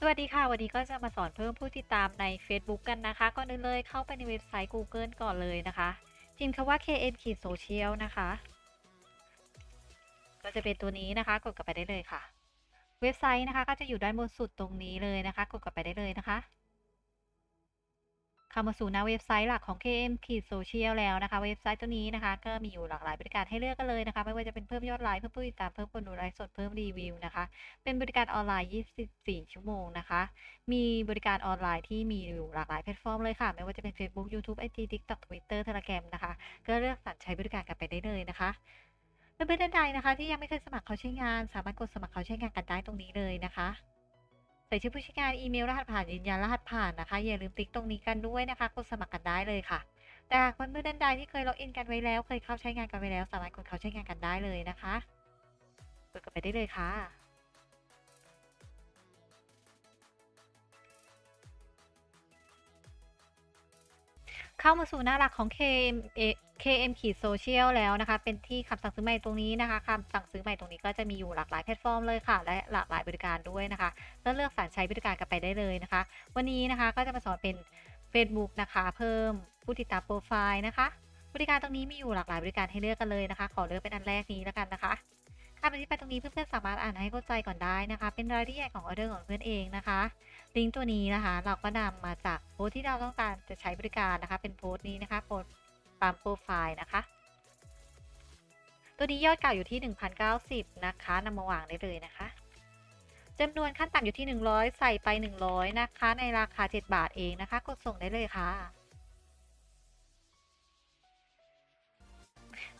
สวัสดีค่ะ วันนี้ก็จะมาสอนเพิ่มผู้ติดตามในเฟซบุ๊กกันนะคะ ก่อนอื่นเลยเข้าไปในเว็บไซต์กูเกิลก่อนเลยนะคะพิมพ์คำว่า kn social นะคะ ก็จะเป็นตัวนี้นะคะ กดกลับไปได้เลยค่ะ เว็บไซต์นะคะ ก็จะอยู่ด้านบนสุดตรงนี้เลยนะคะ กดกลับไปได้เลยนะคะ เข้ามาสู่หน้าเว็บไซต์หลักของ KM ขีดโซเชียลแล้วนะคะ เว็บไซต์ตัวนี้นะคะ ก็มีอยู่หลากหลายบริการให้เลือกกันเลยนะคะ ไม่ว่าจะเป็นเพิ่มยอดไลค์เพิ่มผู้ติดตามเพิ่มคนดูไลฟ์สดเพิ่มรีวิวนะคะ เป็นบริการออนไลน์ 24 ชั่วโมงนะคะ มีบริการออนไลน์ที่มีอยู่หลากหลายแพลตฟอร์มเลยค่ะ ไม่ว่าจะเป็น Facebook YouTube IG TikTok Twitter Telegram นะคะ ก็เลือกสรรใช้บริการกันไปได้เลยนะคะเพื่อนๆท่านใดนะคะ ที่ยังไม่เคยสมัครเขาใช้งาน สามารถกดสมัครเขาใช้งานกันได้ตรงนี้เลยนะคะ ใส่ชื่อผู้ใช้งานอีเมลรหัสผ่านยืนยันรหัสผ่านนะคะ อย่าลืมติ๊กตรงนี้กันด้วยนะคะกดสมัครกันได้เลยค่ะ แต่หากเพื่อนๆท่านใดที่เคยล็อกอินกันไว้แล้ว เคยเข้าใช้งานกันไว้แล้ว สามารถกดเข้าใช้งานกันได้เลยนะคะกดกันไปได้เลยค่ะเข้ามาสู่หน้าหลักของ KM KM ขีดโซเชียลแล้วนะคะ เป็นที่คำสั่งซื้อใหม่ตรงนี้นะคะคำสั่งซื้อใหม่ตรงนี้ก็จะมีอยู่หลากหลายแพลตฟอร์มเลยค่ะ และหลากหลายบริการด้วยนะคะก็เลือกสรรใช้บริการกันไปได้เลยนะคะ วันนี้นะคะก็จะมาสอนเป็น Facebook นะคะ เพิ่มผู้ติดตามโปรไฟล์นะคะ บริการตรงนี้มีอยู่หลากหลายบริการให้เลือกกันเลยนะคะ ขอเลือกเป็นอันแรกนี้แล้วกันนะคะคำอธิบายตรงนี้เพื่อนๆสามารถอ่านให้เข้าใจก่อนได้นะคะ เป็นรายละเอียดของออเดอร์ของเพื่อนเองนะคะลิงก์ตัวนี้นะคะ เราก็นำมาจากโพสที่เราต้องการจะใช้บริการนะคะ เป็นโพสต์นี้นะคะโพส ตามโปรไฟล์นะคะ ตัวนี้ยอดเก่าอยู่ที่ 1,090 นะคะนำมาวางได้เลยนะคะจำนวนขั้นต่ำอยู่ที่ 100 ใส่ไป 100 นะคะ ในราคา 7 บาทเองนะคะ กดส่งได้เลยค่ะ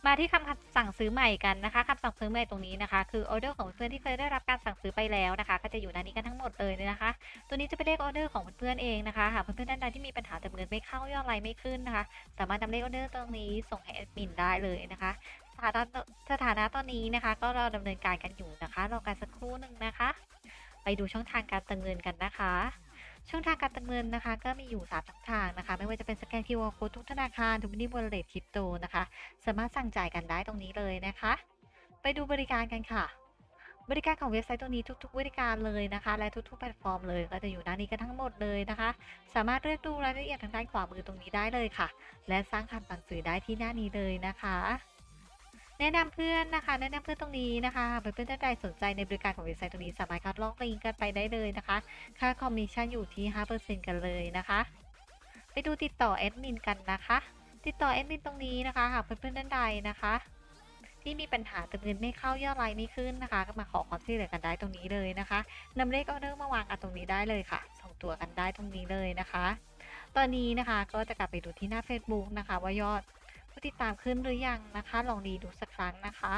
มาที่คำสั่งซื้อใหม่กันนะคะคำสั่งซื้อใหม่ตรงนี้นะคะ คือออเดอร์ของเพื่อนที่เคยได้รับการสั่งซื้อไปแล้วนะคะ ก็จะอยู่ในนี้กันทั้งหมดเลยนะคะ ตัวนี้จะเป็นเลขออเดอร์ของเพื่อนเองนะคะหากเพื่อนๆท่านใดที่มีปัญหาเติมเงินไม่เข้ายอดไลน์ไม่ขึ้นนะคะ สามารถนำเลขออเดอร์ตรงนี้ส่งให้แอดมินได้เลยนะคะสถานะสถานะตอนนี้นะคะ ก็เราดำเนินการกันอยู่นะคะรอการสักครู่หนึ่งนะคะ ไปดูช่องทางการเติมเงินกันนะคะ ช่องทางการเติมเงินนะคะ ก็มีอยู่ 3 ช่องทางนะคะ ไม่ว่าจะเป็นสแกน QR Code ทุกธนาคารทุกมินิวอลเล็ตคริปโตนะคะ สามารถสั่งจ่ายกันได้ตรงนี้เลยนะคะ ไปดูบริการกันค่ะ บริการของเว็บไซต์ตัวนี้ทุก ๆ บริการเลยนะคะ และทุกๆแพลตฟอร์มเลยก็จะอยู่ด้านนี้กันทั้งหมดเลยนะคะ สามารถเลือกดูรายละเอียดทางด้านขวามือตรงนี้ได้เลยค่ะ และสร้างคำสั่งซื้อได้ที่หน้านี้เลยนะคะ แนะนำเพื่อนนะคะ แนะนำเพื่อนตรงนี้นะคะเพื่อนๆท่านใดสนใจในบริการของเว็บไซต์ตรงนี้ สามารถคัดลอกลิงก์กันไปได้เลยนะคะ ค่าคอมมิชชั่นอยู่ที่ 5%กันเลยนะคะ ไปดูติดต่อแอดมินกันนะคะ ติดต่อแอดมินตรงนี้นะคะหากเพื่อนๆท่านใดนะคะ ที่มีปัญหาเติมเงินไม่เข้ายอดไลน์ไม่ขึ้นนะคะ ก็มาขอความช่วยเหลือกันได้ตรงนี้เลยนะคะนำเลขออเดอร์มาวางกันตรงนี้ได้เลยค่ะ ส่งตัวกันได้ตรงนี้เลยนะคะ ตอนนี้นะคะก็จะกลับไปดูที่หน้า Facebook นะคะ ว่ายอด ผู้ติดตามขึ้นหรือยังนะคะ ลองดีดูสักครั้งนะคะ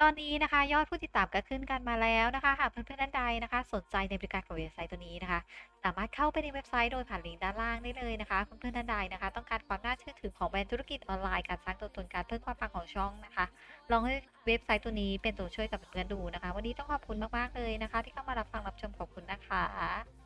ตอนนี้นะคะ ยอดผู้ติดตามก็ขึ้นกันมาแล้วนะคะหากเพื่อนๆท่านใดนะคะ สนใจในบริการของเว็บไซต์ตัวนี้นะคะ สามารถเข้าไปในเว็บไซต์โดยผ่านลิงก์ด้านล่างได้เลยนะคะเพื่อนๆท่านใดนะคะ ต้องการความน่าเชื่อถือของแบรนด์ธุรกิจออนไลน์การสร้างตัวตนการเพิ่มความปังของช่องนะคะ ลองให้เว็บไซต์ตัวนี้เป็นตัวช่วยกับเพื่อนๆดูนะคะ วันนี้ต้องขอบคุณมากๆเลยนะคะ ที่เข้ามารับฟังรับชมขอบคุณนะคะ